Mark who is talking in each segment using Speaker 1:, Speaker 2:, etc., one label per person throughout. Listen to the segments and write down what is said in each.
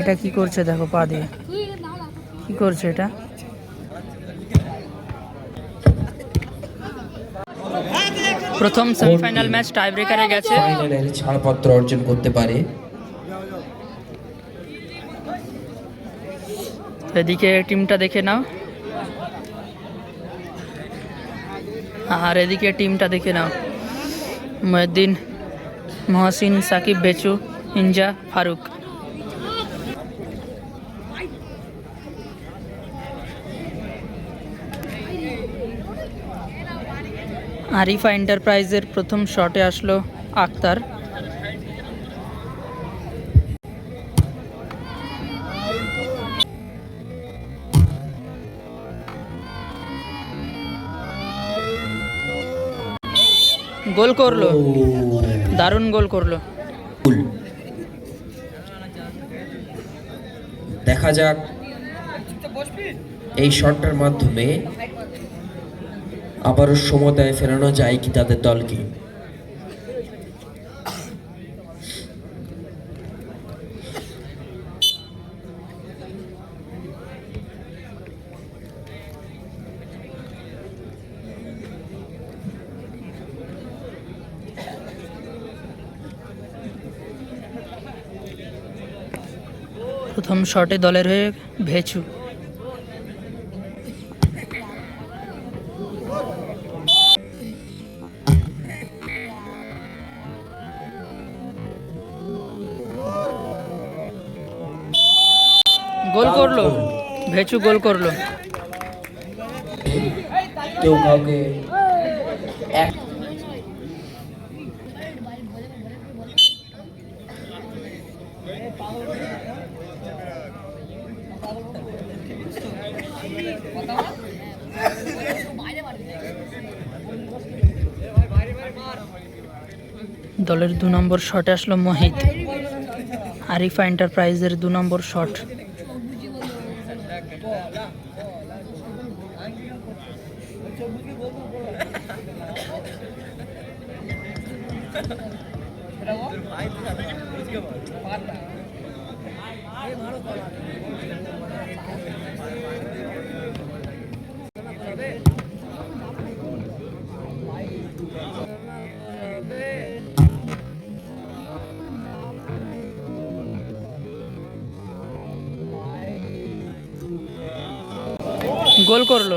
Speaker 1: এটা কি করছে? দেখো পা দিয়ে। কি করছে এটা? প্রথম সেমিফাইনাল ম্যাচ টাই ব্রেকারে গেছে।
Speaker 2: ফাইনালের ছাড়পত্র অর্জন করতে পারে।
Speaker 1: এদিকে টিমটা দেখে নাও। আর এদিকে টিমটা দেখে নাও। মহিউদ্দিন মহসিন সাকিব বেচু ইনজা ফারুক। আরিফা এন্টারপ্রাইজের প্রথম শটে আসলো আক্তার। গোল করল। দারুণ গোল করল।
Speaker 2: দেখা যাক এই শটটার মাধ্যমে আবারও সমতায় ফেরানো যায় কি তাদের দলকে
Speaker 1: প্রথম শটে দলের হয়ে ভেচু। করল? ভেচু গোল করল।
Speaker 2: কেউ কাউকে
Speaker 1: দলের দু নম্বর শটে আসলো মোহিত। আরিফা এন্টারপ্রাইজের দু নম্বর শট। গোল করল।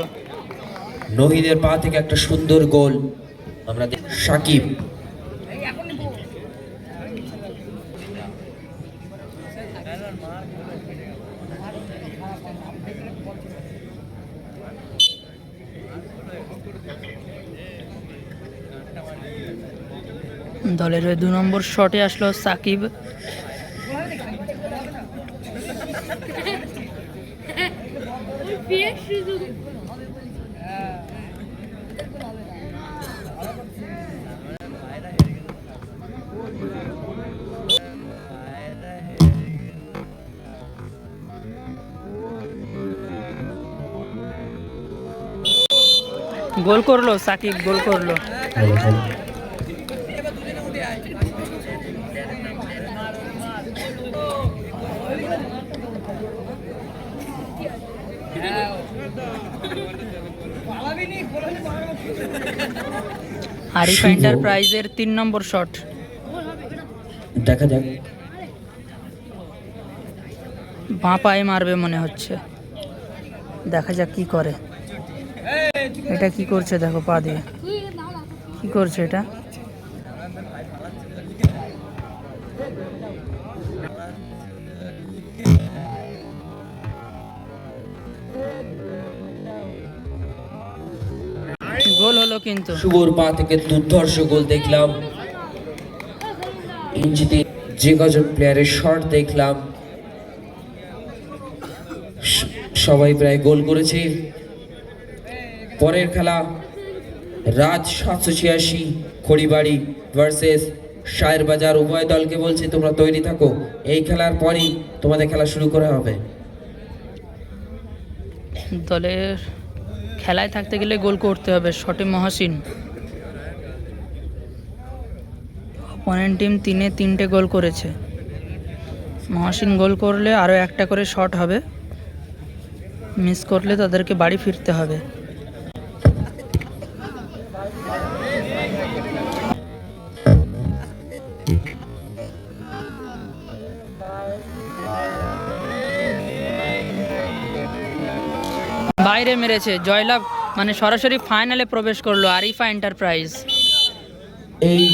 Speaker 2: নহিদের পা থেকে একটা সুন্দর গোল। আমরা সাকিব।
Speaker 1: দলের হয়ে দু নম্বর শটে আসলো সাকিব। গোল করল সাকিব গোল করল। আরিফা এন্টারপ্রাইজের তিন নম্বর শট।
Speaker 2: দেখা যাক।
Speaker 1: বাঁ পায়ে মারবে মনে হচ্ছে। দেখা যাক কি করে। এটা কি করছে? দেখো, পা দিয়ে। কি করছে এটা? গোল হলো কিন্তু।
Speaker 2: শুভর পা থেকে দুর্ধর্ষ গোল দেখলাম। ইঞ্জিতে যে কজন প্লেয়ারের শট দেখলাম। সবাই প্রায় গোল করেছে। পরের খেলা রাজ সাতশো ছিয়াশি, খড়িবাড়ি ভার্সেস শায়ের বাজার উভয় দলকে বলছি তোমরা তৈরি থাকো। এই খেলার পরই তোমাদের খেলা শুরু করা হবে।
Speaker 1: দলের খেলায় থাকতে গেলে গোল করতে হবে, শটে মহাসিন। অপোনেন্ট টিম তিনে তিনটে গোল করেছে। মহাসিন গোল করলে আরও একটা করে শট হবে। মিস করলে তাদেরকে বাড়ি ফিরতে হবে। বাইরে মেরেছে জয়লাভ মানে সরাসরি ফাইনালে প্রবেশ করল আরিফা এন্টারপ্রাইজ
Speaker 2: এই